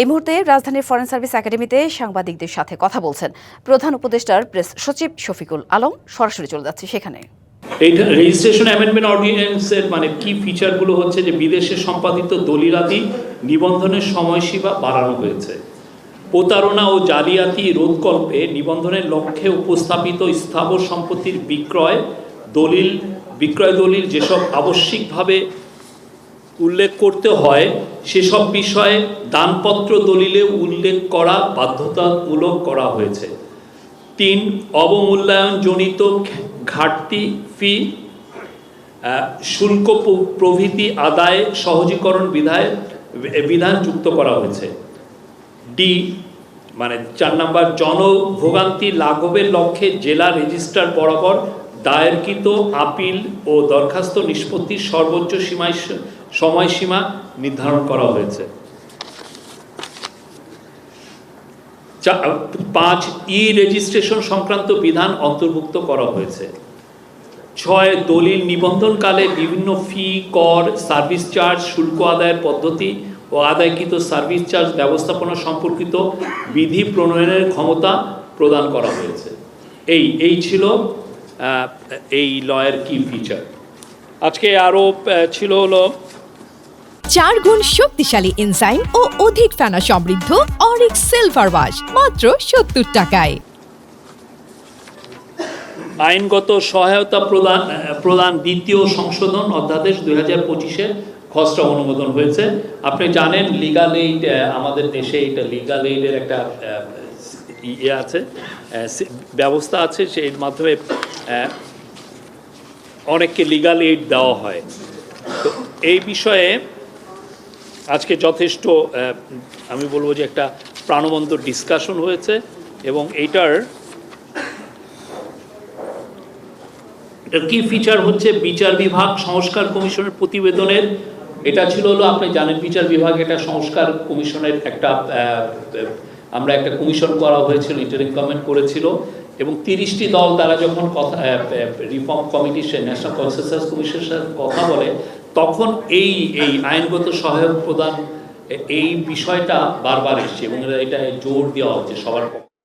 এই মুহূর্তে রাজধানীর ফরেন সার্ভিস একাডেমিতে সাংবাদিকদের সাথে কথা বলছেন প্রধান উপদেষ্টার প্রেস সচিব শফিকুল আলম। সরাসরি চলে যাচ্ছে সেখানে। এইটা রেজিস্ট্রেশন অ্যামেন্ডমেন্ট অর্ডিন্যান্সের মানে কি ফিচারগুলো হচ্ছে যে বিদেশে সম্পাদিত দলিলাদি নিবন্ধনের সময়সীমা বাড়ানো হয়েছে। প্রতারণা ও জালিয়াতি রোধকল্পে নিবন্ধনের লক্ষ্যে উপস্থাপিত স্থাবর সম্পত্তির বিক্রয় দলিল বিক্রয় দলিল যেসব আবশ্যিকভাবে উল্লেখ করতে হয়, সেসব বিষয়ে দানপত্র দলিলে উল্লেখ করা, বাধ্যতামূলক করা হয়েছে। তিন, অবমূল্যায়নজনিত ঘাটতি ফি শুল্ক প্রভৃতি আদায় সহজীকরণ বিধায় বিধান যুক্ত করা হয়েছে। ডি মানে চার নম্বর জনভোগান্তি লাঘবের লক্ষ্যে জেলা রেজিস্ট্রার বরাবর দায়েরকৃত আপিল ও দরখাস্ত নিষ্পত্তির সর্বোচ্চ সীমায় সময়সীমা নির্ধারণ করা হয়েছে। পাঁচ ই রেজিস্ট্রেশন সংক্রান্ত বিধান অন্তর্ভুক্ত করা হয়েছে। ছয়, দলিল নিবন্ধনকালে বিভিন্ন ফি, কর, সার্ভিস চার্জ, শুল্ক আদায়ের পদ্ধতি ও আদায়কৃত সার্ভিস চার্জ ব্যবস্থাপনা সম্পর্কিত বিধি প্রণয়নের ক্ষমতা প্রদান করা হয়েছে। এই এই ছিল এই লয়ের কি ফিচার আজকে আরও ছিল হলো চার গুণ শক্তিশালী এনজাইম ও অধিক ফেনা সমৃদ্ধ অরিক সিলভার ওয়াশ মাত্র সত্তর টাকায়। আইনগত সহায়তা প্রদান প্রদান দ্বিতীয় সংশোধন অধ্যাদেশ দুই হাজার পঁচিশে খসড়া অনুমোদন হয়েছে। আপনি জানেন লিগাল এইড আমাদের দেশে এটা লিগাল এইডের একটা ইয়ে আছে ব্যবস্থা আছে সেই মাধ্যমে অনেককে লিগাল এইড দেওয়া হয়। তো এই বিষয়ে আজকে যথেষ্ট আমি বলব যে একটা প্রাণবন্ত ডিসকাশন হয়েছে এবং এইটার কি ফিচার হচ্ছে বিচার বিভাগ সংস্কার কমিশনের প্রতিবেদনের? এটা ছিল হলো আপনি জানেন বিচার বিভাগ এটা সংস্কার কমিশনের একটা আমরা একটা কমিশন করা হয়েছিল ইন্টারিং কমেন্ট করেছিল, এবং তিরিশটি দল তারা যখন কথা রিফর্ম কমিটির ন্যাশনাল কনসেনসাস কমিশনের সাথে কথা বলে, তখন এই এই আইনগত সহায়ক প্রদান, এই বিষয়টা বারবার এসছে এবং এটা জোর দেওয়া হচ্ছে সবার পক্ষে।